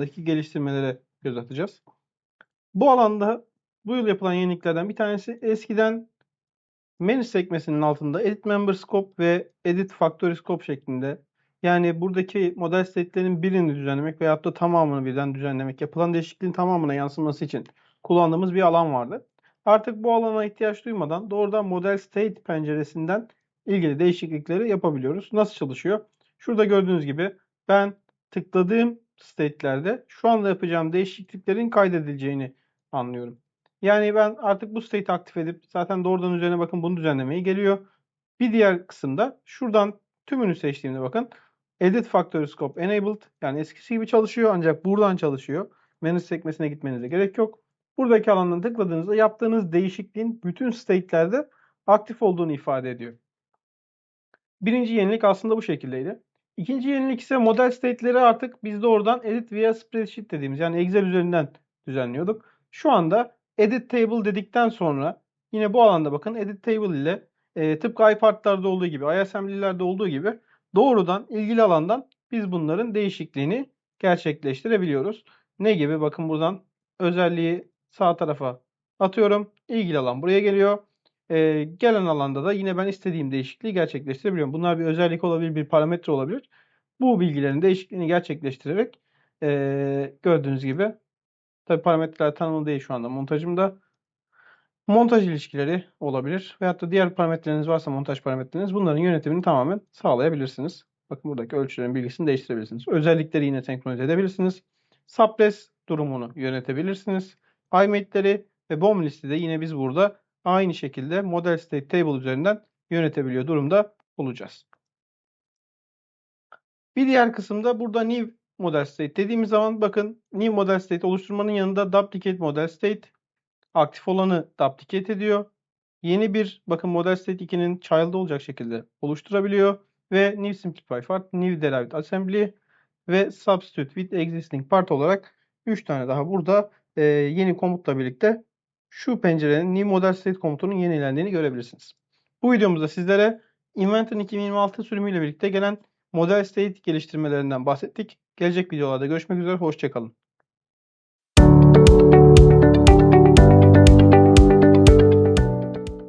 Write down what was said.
alandaki geliştirmelere göz atacağız. Bu alanda bu yıl yapılan yeniliklerden bir tanesi eskiden menü sekmesinin altında Edit Member Scope ve Edit Factory Scope şeklinde yani buradaki model state'lerin birini düzenlemek veyahut da tamamını birden düzenlemek, yapılan değişikliğin tamamına yansıması için kullandığımız bir alan vardı. Artık bu alana ihtiyaç duymadan doğrudan model state penceresinden ilgili değişiklikleri yapabiliyoruz. Nasıl çalışıyor? Şurada gördüğünüz gibi ben tıkladığım state'lerde şu anda yapacağım değişikliklerin kaydedileceğini anlıyorum. Yani ben artık bu state'i aktif edip zaten doğrudan üzerine bakın bunu düzenlemeye geliyor. Bir diğer kısımda şuradan tümünü seçtiğimde bakın Edit Factory Scope Enabled yani eskisi gibi çalışıyor ancak buradan çalışıyor. Menü sekmesine gitmenize gerek yok. Buradaki alandan tıkladığınızda yaptığınız değişikliğin bütün state'lerde aktif olduğunu ifade ediyor. Birinci yenilik aslında bu şekildeydi. İkinci yenilik ise model state'leri artık biz de oradan edit via spreadsheet dediğimiz yani Excel üzerinden düzenliyorduk. Şu anda edit table dedikten sonra yine bu alanda bakın edit table ile e, tıpkı iPart'larda olduğu gibi, iAssembly'lerde olduğu gibi doğrudan ilgili alandan biz bunların değişikliğini gerçekleştirebiliyoruz. Ne gibi? Bakın buradan özelliği sağ tarafa atıyorum. İlgili alan buraya geliyor. Ee, gelen alanda da yine ben istediğim değişikliği gerçekleştirebiliyorum. Bunlar bir özellik olabilir, bir parametre olabilir. Bu bilgilerin değişikliğini gerçekleştirerek e, gördüğünüz gibi tabi parametreler tanımlı değil şu anda montajımda. Montaj ilişkileri olabilir. Veyahut da diğer parametreleriniz varsa montaj parametreleriniz bunların yönetimini tamamen sağlayabilirsiniz. Bakın buradaki ölçülerin bilgisini değiştirebilirsiniz. Özellikleri yine senkronize edebilirsiniz. Subres durumunu yönetebilirsiniz. IMate'leri ve BOM listi de yine biz burada aynı şekilde model state table üzerinden yönetebiliyor durumda olacağız. Bir diğer kısımda burada new model state dediğimiz zaman bakın new model state oluşturmanın yanında duplicate model state aktif olanı duplicate ediyor. Yeni bir bakın model state 2'nin child olacak şekilde oluşturabiliyor ve new simplify part, new derived assembly ve substitute with existing part olarak 3 tane daha burada e, yeni komutla birlikte şu pencerenin new model state komutunun yenilendiğini görebilirsiniz. Bu videomuzda sizlere Inventor'ın 2026 sürümüyle birlikte gelen model state geliştirmelerinden bahsettik. Gelecek videolarda görüşmek üzere, hoşçakalın.